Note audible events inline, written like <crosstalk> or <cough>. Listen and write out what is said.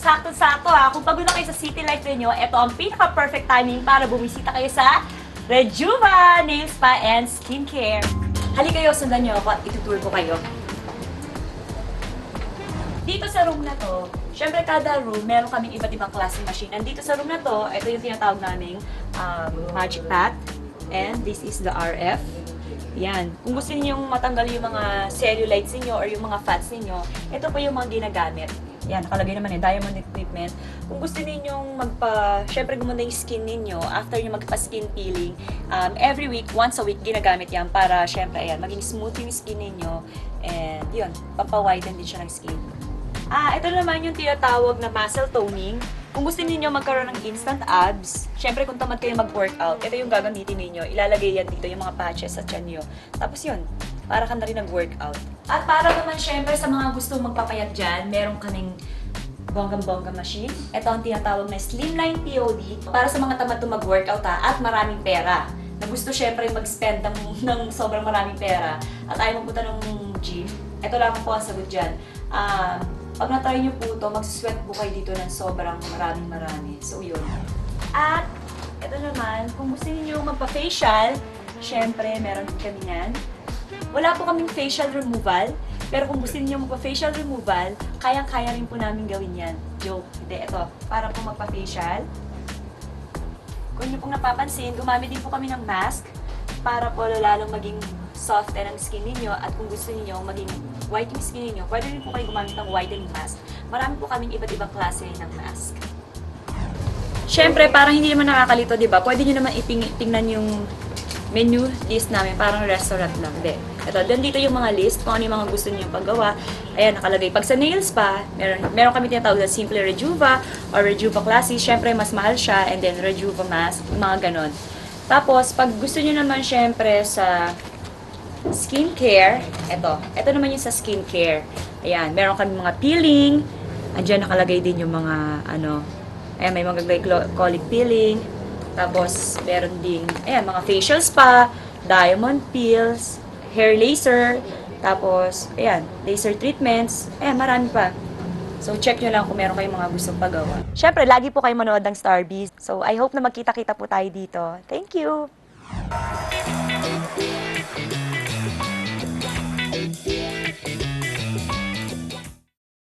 sakto-sakto ha. Kung pagod na kayo sa City Life ninyo, ito ang pinaka-perfect timing para bumisita kayo sa Rejuva Nail Spa and Skincare. Halika kayo, sundan niyo ako at itutour ko kayo. Dito sa room na to, syempre kada room, meron kaming iba't ibang klaseng machine. And dito sa room na to, ito yung tinatawag naming um, Magic Pack. And this is the RF. Yan. Kung gusto niyo matanggal yung mga cellulites niyo or yung mga fats niyo, ito po yung mga ginagamit. Yan, nakalagay naman eh, diamond equipment. Kung gusto niyo magpa, syempre gumanda yung skin ninyo, after niyo magpa-skin peeling, um, every week, once a week, ginagamit yan para syempre, ayan, maging smooth yung skin ninyo. And yun, papawiden din siya ng skin. Ah, ito naman yung tinatawag na muscle toning. Kung gusto niyo magkaroon ng instant abs, syempre kung tamad kayo mag-workout, ito yung gagamitin niyo. Ilalagay yan dito, yung mga patches sa tiyan niyo. Tapos yun, para ka na rin nag-workout. At para naman syempre sa mga gusto magpapayat dyan, meron kaming bonggang-bongga machine. Ito ang tinatawag na Slimline POD para sa mga tamad to mag-workout ha, at maraming pera. Na gusto syempre mag-spend ng, <laughs> ng sobrang maraming pera at ayaw magpunta ng gym. Ito lang po ang sagot dyan. Um, pag na-try nyo po ito, mag-sweat po kayo dito ng sobrang maraming marami. So, yun. At, ito naman, kung gusto niyo magpa-facial, syempre, meron din kami yan. Wala po kaming facial removal, pero kung gusto niyo magpa-facial removal, kayang-kaya rin po namin gawin yan. Joke. Hindi, ito. Para po magpa-facial. Kung niyo pong napapansin, gumamit din po kami ng mask para po lalong maging soft ang skin ninyo at kung gusto niyo maging white skin ninyo, pwede rin po kayo gumamit ng whitening mask. Marami po kaming iba't ibang klase ng mask. Siyempre, parang hindi naman nakakalito, di ba? Pwede nyo naman iping- tingnan yung menu list namin, parang restaurant lang. Hindi. Ito, then dito yung mga list, kung ano yung mga gusto niyo paggawa. Ayan, nakalagay. Pag sa nail spa, meron, meron kami tinatawag na Simple Rejuva or Rejuva Classy. Siyempre, mas mahal siya. And then, Rejuva Mask, mga ganon. Tapos, pag gusto niyo naman siyempre sa skincare, ito. Ito naman yung sa skincare. Ayan, meron kami mga peeling. Andiyan nakalagay din yung mga, ano, ayan, may mga glycolic peeling. Tapos, meron ding, ayan, mga facial spa, diamond peels, hair laser, tapos, ayan, laser treatments, ayan, marami pa. So, check nyo lang kung meron kayong mga gustong pagawa. Siyempre, lagi po kayo manood ng Starbees. So, I hope na magkita-kita po tayo dito. Thank you!